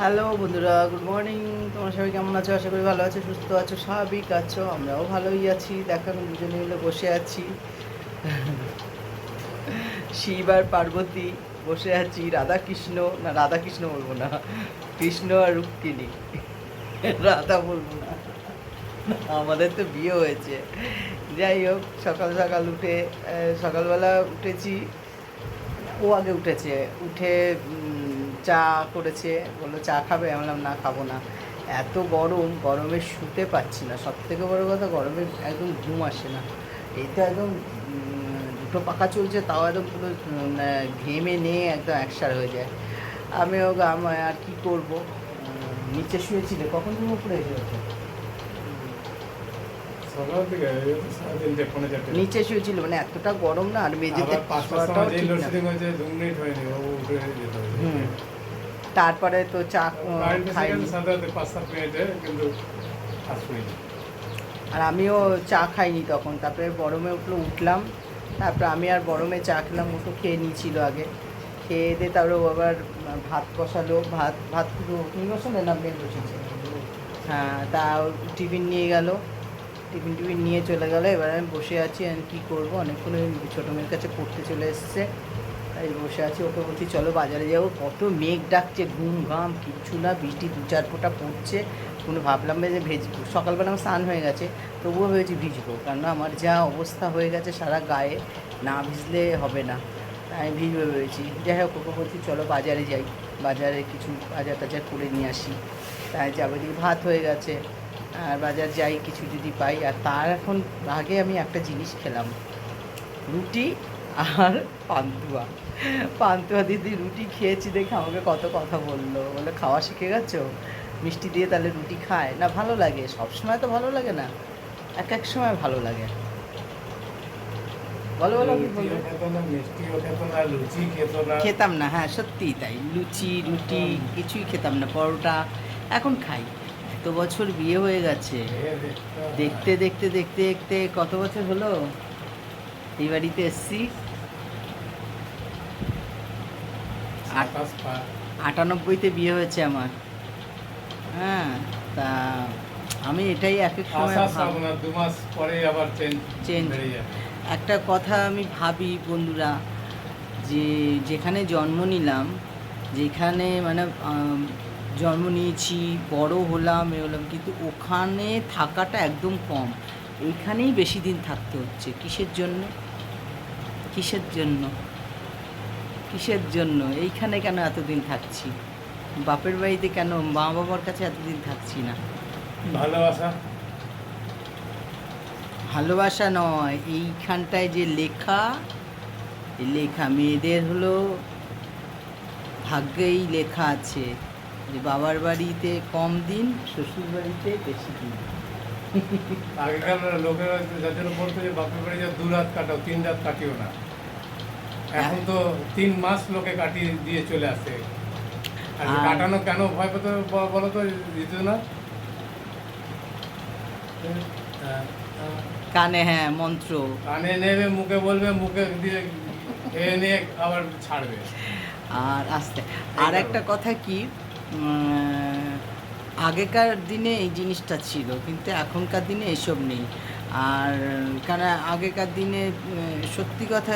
Hello বন্ধুরা good morning তোমরা সবাই কেমন আছো? আশা করি ভালো আছো, সুস্থ আছো, স্বাভাবিক আছো। আমরাও ভালোই আছি। দেখো দুজনে মিলে বসে আছি। শিব আর পার্বতী বসে আছি। রাধা কৃষ্ণ না রাধা কৃষ্ণ বলব না, কৃষ্ণ আর রুক্মিণী রাধা বলব না। আমাদের তো বিয়ে হয়েছে। যাই হোক, সকাল সকাল উঠে সকালবেলা উঠেছি। ও আগে উঠেছে। উঠে চা করেছে, বলল, চা খাবে? আমি বললাম, না, খাব না। এত গরম, গরমে শুতে পাচ্ছি না। সব থেকে বড়ো কথা, গরমে একদম ঘুম আসে না। এই তো একদম দুটো পাখা চলছে, তাও একদম পুরো ঘেমে নিয়ে একদম একসার হয়ে যায়। আমি ওকে আমি আর কী করব? নিচে শুয়েছিলে? কখন তুমি উপরে এসেছ সকাল থেকে। নিচে শুয়েছিল মানে এতটা গরম না আর মেঝেতে শোয়াটাও ঠিক না। লোডশেডিং হয়েছে, দু মিনিট হয়নি, ও উঠে যেতে হুম। তারপরে তো চা খাইনি। কিন্তু আর আমিও চা খাইনি তখন তারপরে গরমে উঠল উঠলাম তারপরে আমি আর গরমে চা খেলাম ও খেয়ে নিয়েছিল আগে। খেয়ে দিয়ে তারপরে আবার ভাত বসালো ভাত ভাত পুরো তুমি বসালে না মেন বসেছে? হ্যাঁ তা টিফিন নিয়ে গেল। টিফিন টিফিন নিয়ে চলে গেল। এবার আমি বসে আছি আমি কী করব? অনেকক্ষণ ছোটো মেয়ের কাছে পড়তে চলে এসছে। তাই বসে আছি। ওকে বলছি, চলো বাজারে যাব। কত মেঘ ডাকছে, ঘুম ঘাম, কিচ্ছু না, বৃষ্টি দু চার ফোঁটা পড়ছে। কোনো ভাবলাম যে ভেজবো সকালবেলা আমার স্নান হয়ে গেছে। তবুও ভেবেছি ভিজবো কারণ আমার যা অবস্থা হয়ে গেছে সারা গায়ে, না ভিজলে হবে না। আমি ভিজবো ভেবেছি। যাই হোক, ওকে বলছি, চলো বাজারে যাই। বাজারে কিছু বাজার টাজার করে নিয়ে আসি। তাই যাব। ভাত হয়ে গেছে। আর বাজার যাই কিছু যদি পাই। আর তার এখন আগে আমি একটা জিনিস খেলাম। রুটি আর পান্তুয়া। পান্তুয়া দিদি রুটি খেয়েছি দেখে আমাকে কত কথা বলল। বলে খাওয়া শিখে গেছো? মিষ্টি দিয়ে তাহলে রুটি খায়? না ভালো লাগে। সব সময় তো ভালো লাগে না। এক এক সময় ভালো লাগে। বলো বলো। খেতাম না হ্যাঁ সত্যিই তাই। লুচি রুটি কিছুই খেতাম না পরোটা এখন খাই। এত বছর বিয়ে হয়ে গেছে। দেখতে দেখতে দেখতে দেখতে কত বছর হলো? এই বাড়িতে এসছি। আটানব্বইতে বিয়ে হয়েছে আমার। হ্যাঁ তা আমি এটাই এক এক সময় চেঞ্জ একটা কথা আমি ভাবি বন্ধুরা যে যেখানে জন্ম নিলাম যেখানে মানে জন্ম নিয়েছি বড় হলাম এ হলাম। কিন্তু ওখানে থাকাটা একদম কম। এইখানেই বেশি দিন থাকতে হচ্ছে। কিসের জন্য? কিসের জন্য? কিসের জন্য? এইখানে কেন এতদিন থাকছি? বাপের বাড়িতে কেন মা বাবার কাছে এতদিন থাকছি না? ভালোবাসা? ভালোবাসা নয়। এইখানটায় যে লেখা এই লেখা মেয়েদের হলো ভাগ্যেই লেখা আছে। যে বাবার বাড়িতে কম দিন শ্বশুর বাড়িতে বেশি দিন। আগেকার লোকেরা যার জন্য বলতো যে বাপের বাড়ি যা দু রাত কাটাও তিন রাত কাটিও না। এখন তো তিন মাস লোকে কাটিয়ে দিয়ে চলে আসে। আর কাটানো কেন ভয় পেতে বলো তো দিত না কানে হ্যাঁ মন্ত্র। কানে নেবে মুখে বলবে মুখে দিয়ে নিয়ে আবার ছাড়বে। আর আস্তে। আর একটা কথা কি আগেকার দিনে এই জিনিসটা ছিল কিন্তু এখনকার দিনে এসব নেই। আর কারণ আগেকার দিনে সত্যি কথা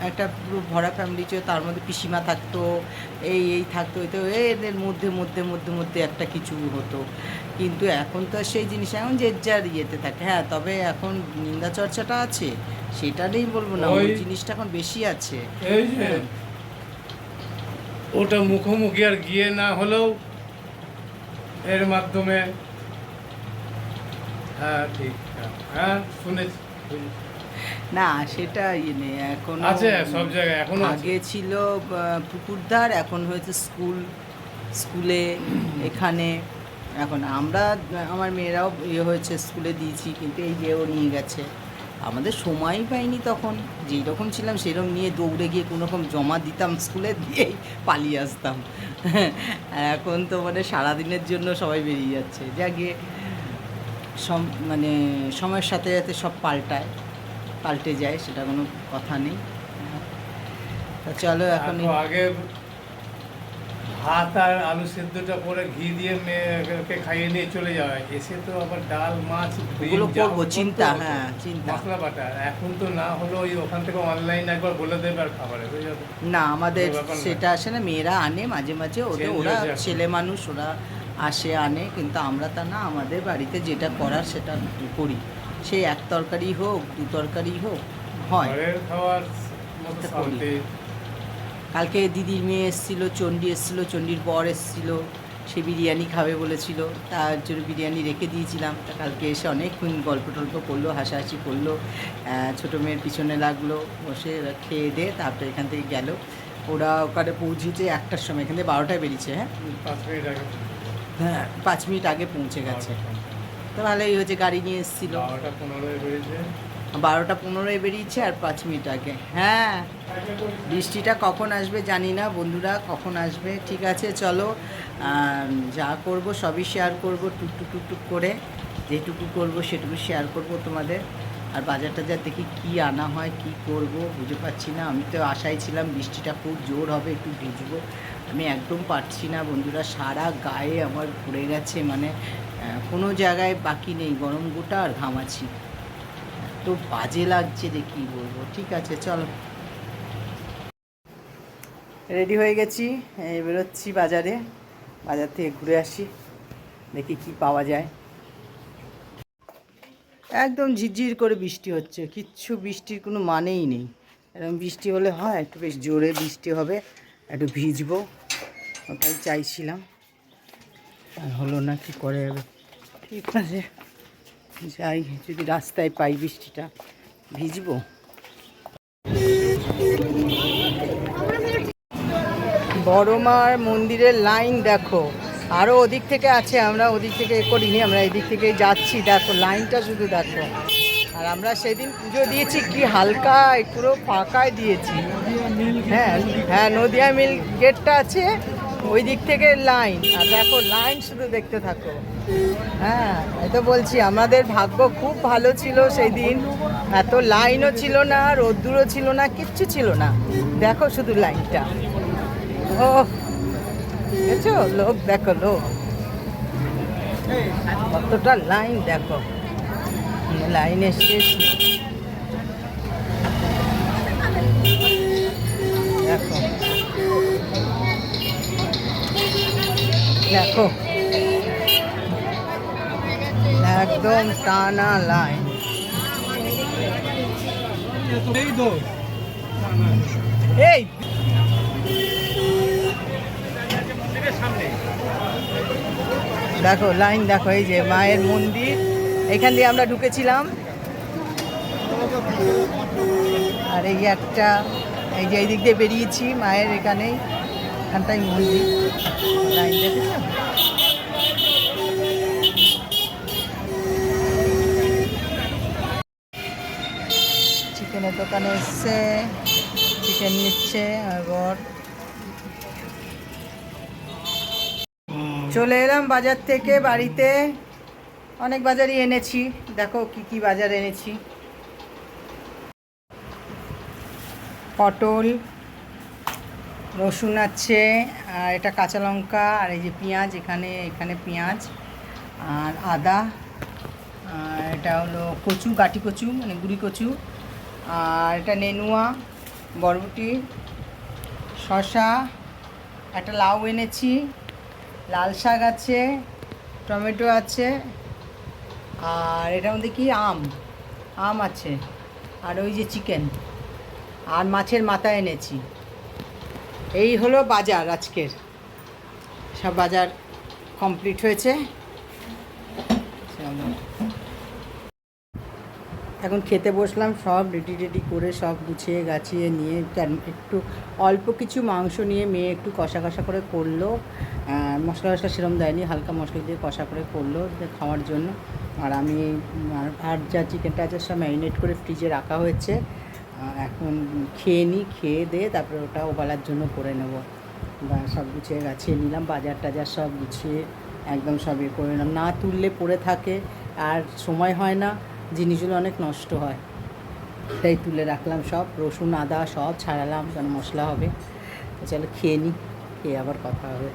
একটা পুরো ভরা ফ্যামিলি ছিল তার মধ্যে পিসিমা থাকতো এই এই থাকতো এই তো এদের মধ্যে মধ্যে মধ্যে মধ্যে একটা কিছু হতো। কিন্তু এখন তো আর সেই জিনিস এখন যে যার ইয়েতে থাকে। হ্যাঁ তবে এখন নিন্দা চর্চাটা আছে সেটা নেই বলব না ওই ওই- জিনিসটা এখন বেশি আছে। এই যে ওটা মুখোমুখি আর গিয়ে না হলেও এর মাধ্যমে হ্যাঁ ঠিক হ্যাঁ শুনেছি না সেটা ইয়ে নেই এখন আছে সব জায়গায় এখনও আগে ছিল পুকুরধার এখন হয়েছে স্কুল স্কুলে এখানে এখন আমরা আমার মেয়েরাও ইয়ে হয়েছে স্কুলে দিয়েছি কিন্তু এই যে ও নিয়ে গেছে। আমাদের সময়ই পাইনি তখন। যেই রকম ছিলাম সেরকম নিয়ে দৌড়ে গিয়ে কোনো রকম জমা দিতাম স্কুলে দিয়েই পালিয়ে আসতাম। এখন তো মানে সারাদিনের জন্য সবাই বেরিয়ে যাচ্ছে। যা গিয়ে সম মানে সময়ের সাথে সাথে সব পাল্টায় পাল্টে যায় সেটা কোনো কথা নেই। তা চলো এখন এখন আগে ভাত আর আলু সেদ্ধটা করে ঘি দিয়ে মেয়েকে খাইয়ে নিয়ে চলে যাওয়া এসে তো আবার ডাল মাছ করব, চিন্তা, হ্যাঁ, চিন্তা। মশলা বাটা। এখন তো না হলো ওই ওখান থেকে অনলাইন একবার বলে দেবে আর খাবারে না আমাদের সেটা আসে না মেয়েরা আনে মাঝে মাঝে ওদের ওরা ছেলে মানুষ ওরা আসে আনে কিন্তু আমরা তা না আমাদের বাড়িতে যেটা করার সেটা করি। সেই এক তরকারি হোক দু তরকারি হোক হয়। খাওয়ার মতো কালকে দিদির মেয়ে এসেছিল চণ্ডী এসেছিল চণ্ডীর বর এসেছিল সে বিরিয়ানি খাবে বলেছিল তার জন্য বিরিয়ানি রেখে দিয়েছিলাম। তা কালকে এসে অনেকক্ষণ গল্প টল্প করল হাসাহাসি করল ছোটো মেয়ের পিছনে লাগল বসে খেয়ে দিয়ে তারপরে এখান থেকে গেল। ওরা ওখানে পৌঁছেছে একটার সময় এখান থেকে বারোটায় বেরিয়েছে হ্যাঁ? হ্যাঁ পাঁচ মিনিট আগে পৌঁছে গেছে। তো ভালোই হয়েছে গাড়ি নিয়ে এসেছিল। বারোটা পনেরোয় বেরিয়েছে আর পাঁচ মিনিট আগে। হ্যাঁ বৃষ্টিটা কখন আসবে জানি না, বন্ধুরা কখন আসবে? ঠিক আছে, চলো যা করব সবই শেয়ার করব টুকটুক টুকটুক করে। যেটুকু করব সেটুকু শেয়ার করব তোমাদের। আর বাজার টাজার দেখি কী আনা হয়, কি করব, বুঝে পাচ্ছি না। আমি তো আশায় ছিলাম বৃষ্টিটা খুব জোর হবে, একটু ভিজবো। আমি একদম পারছি না, বন্ধুরা, সারা গায়ে আমার পড়ে গেছে মানে কোনো জায়গায় বাকি নেই, গরম গোটা আর ঘামাছি তো বাজে লাগছে যে কী বলব? ঠিক আছে, চলো। রেডি হয়ে গেছি বেরোচ্ছি বাজারে। বাজার থেকে ঘুরে আসি, দেখি কি পাওয়া যায়। একদম ঝিরঝির করে বৃষ্টি হচ্ছে, কিচ্ছু বৃষ্টির কোনো মানেই নেই। এরকম বৃষ্টি হলে হয়, একটু বেশ জোরে বৃষ্টি হবে, একটু ভিজবো, ওটাই চাইছিলাম। আর হলো না কি করে ঠিক আছে যাই, যদি রাস্তায় পাই বৃষ্টিটা, ভিজবো? বড়মার মন্দিরের লাইন দেখো। আরও ওদিক থেকে আছে, আমরা ওদিক থেকে করিনি, আমরা এদিক থেকে যাচ্ছি। দেখো, লাইনটা শুধু দেখো। আর আমরা সেদিন পুজো দিয়েছি, কি হালকা পুরো ফাঁকায় দিয়েছি। হ্যাঁ হ্যাঁ নদিয়া মিল গেটটা আছে, ওই দিক থেকে লাইন। আর দেখো, লাইন শুধু দেখতে থাকো। হ্যাঁ এই তো বলছি, আমাদের ভাগ্য খুব ভালো ছিল সেই দিন। এত লাইনও ছিল না, রোদ্দুরও ছিল না, কিচ্ছু ছিল না। দেখো শুধু লাইনটা। ও দেখছ? লোক দেখো লোক কতটা লাইন, দেখো। লাইনের শেষ দেখো। দেখো। একদম টানা লাইন এই! দেখো, লাইন দেখো, এই যে মায়ের মন্দির। এখান দিয়ে আমরা ঢুকেছিলাম। আর এই একটা, এই যে এই দিক দিয়ে বেরিয়েছি, মায়ের এখানেই, এখানটাই মন্দির। লাইন দেখেছ? দোকানে এসছে চিকেন নিচ্ছে এবার চলে এলাম বাজার থেকে বাড়িতে। অনেক বাজারই এনেছি। দেখো কি কি বাজার এনেছি। পটল, রসুন আছে, আর এটা কাঁচা লঙ্কা, আর এই যে পেঁয়াজ, এখানে এখানে পেঁয়াজ, আর আদা, আর এটা হলো কচু, গাটি কচু মানে গুড়ি কচু। আর এটা নেনুয়া, বরবটি শশা একটা লাউ এনেছি, লাল শাক আছে, টমেটো আছে, আর এটার মধ্যে কি আম আম আছে, আর ওই যে চিকেন, আর মাছের মাথা এনেছি এই হলো বাজার আজকের সব বাজার কমপ্লিট হয়েছে। এখন খেতে বসলাম, সব রেডি রেডি করে সব গুছিয়ে গাছিয়ে নিয়ে একটু অল্প কিছু মাংস নিয়ে মেয়ে একটু কষা কষা করে করল। মশলা টশলা সেরম দেয়নি, হালকা মশলা দিয়ে কষা করে করল খাওয়ার জন্য। আর আমি, আর- যা চিকেনটা আছে সব ম্যারিনেট করে ফ্রিজে রাখা হয়েছে। এখন খেয়ে নিই, খেয়ে দিয়ে তারপরে ওটা ওবালার জন্য করে নেব। সব গুছিয়ে গাছিয়ে নিলাম, বাজার টাজার সব গুছিয়ে একদম সব ইয়ে করে নিলাম। না তুললে পড়ে থাকে, আর সময় হয় না। জিনিসগুলো অনেক নষ্ট হয়। তাই তুলে রাখলাম সব, রসুন, আদা সব ছাড়ালাম, যেন মশলা হবে। তো চলো খেয়ে নিই খেয়ে আবার কথা হবে।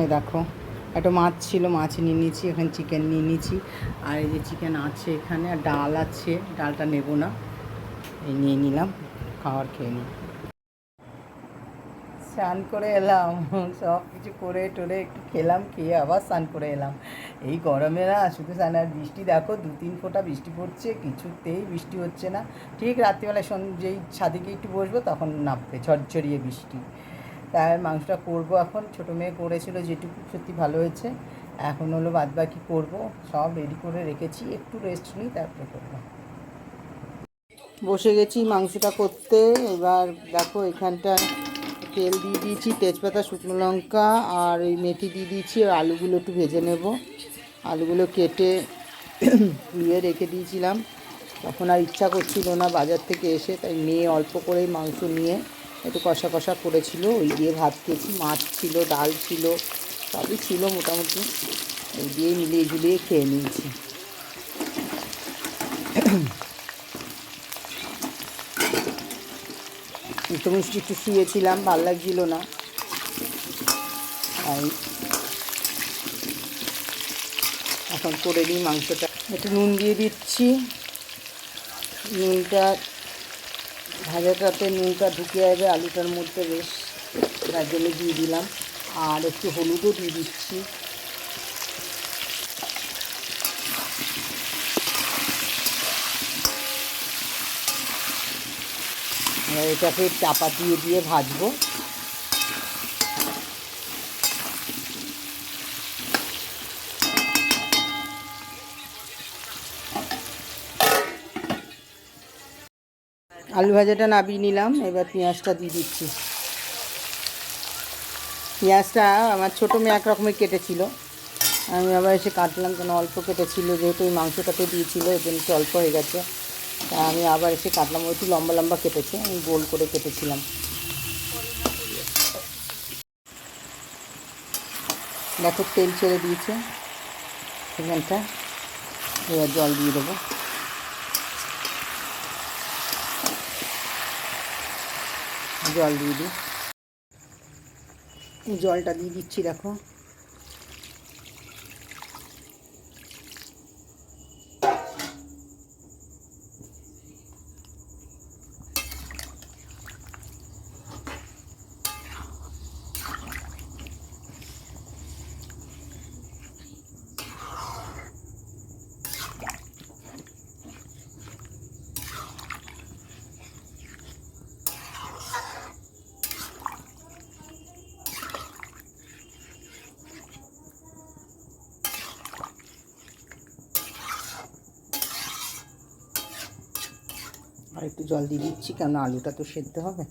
এই দেখো, একটা মাছ ছিল, মাছ নিয়ে নিয়েছি, এখানে চিকেন নিয়ে নিয়েছি। আর এই যে চিকেন আছে এখানে, আর ডাল আছে, ডালটা নেব না। এই নিয়ে নিলাম খাবার খেয়ে নিই স্নান করে এলাম, সব কিছু করে টোরে একটু খেলাম, খেয়ে আবার স্নান করে এলাম। এই গরমে না, শুধু স্নান আর বৃষ্টি, দেখো দু তিন ফোঁটা বৃষ্টি পড়ছে, কিছুতেই বৃষ্টি হচ্ছে না। ঠিক রাত্রিবেলায় যেই ছাদে গিয়ে একটু বসবো, তখন নামবে ঝরঝরিয়ে বৃষ্টি। তাই মাংসটা করব এখন, ছোটো মেয়ে করেছিল যেটুকু, সত্যি ভালো হয়েছে। এখন হলো বাদ বাকি করব, সব রেডি করে রেখেছি, একটু রেস্ট নিই, তারপরে করব। বসে গেছি মাংসটা করতে, এবার দেখো এখানটা তেল দিয়ে দিয়েছি তেজপাতা, শুকনো লঙ্কা আর এই মেথি দিয়ে দিয়েছি। আর আলুগুলো একটু ভেজে নেব। আলুগুলো কেটে ধুয়ে রেখে দিয়েছিলাম। তখন আর ইচ্ছা করছিল না বাজার থেকে এসে, তাই মেয়ে অল্প করেই মাংস নিয়ে একটু কষা কষা করেছিল। ওই দিয়ে ভাত খেয়েছি, মাছ ছিল, ডাল ছিল, সবই ছিল মোটামুটি। ওই দিয়ে মিলিয়ে ঝুলিয়ে খেয়ে নিয়েছি। একটু মিষ্টি একটু শুয়েছিলাম, ভালো লাগছিল না। তাই এখন করে দিই মাংসটা। একটু নুন দিয়ে দিচ্ছি। নুনটা, ভাজাটাতে নুনটা ঢুকে যাবে, আলুটার মধ্যে বেশ, তার জন্য দিয়ে দিলাম। আর একটু হলুদও দিয়ে দিচ্ছি। এবার এটাকে চাপা দিয়ে দিয়ে ভাজবো। আলু ভাজাটা নাবিয়ে নিলাম, এবার পেঁয়াজটা দিয়ে দিচ্ছি। পেঁয়াজটা আমার ছোটো মেয়ে এক রকমের কেটেছিল। আমি আবার এসে কাটলাম, কেন অল্প কেটেছিল, যেহেতু ওই মাংসটাতে দিয়েছিল ওই অল্প হয়ে গেছে। আমি আবার এসে কাটলাম একটু লম্বা লম্বা কেটেছে, আমি গোল করে কেটেছিলাম। দেখো, তেল ছেড়ে দিয়েছে এখানটা এবার জল দিয়ে দেবো। জল দিয়ে দিই। জলটা দিয়ে দিচ্ছি, দেখো। আর একটু জল দিয়ে দিচ্ছি কেন আলুটা তো সেদ্ধ হবে।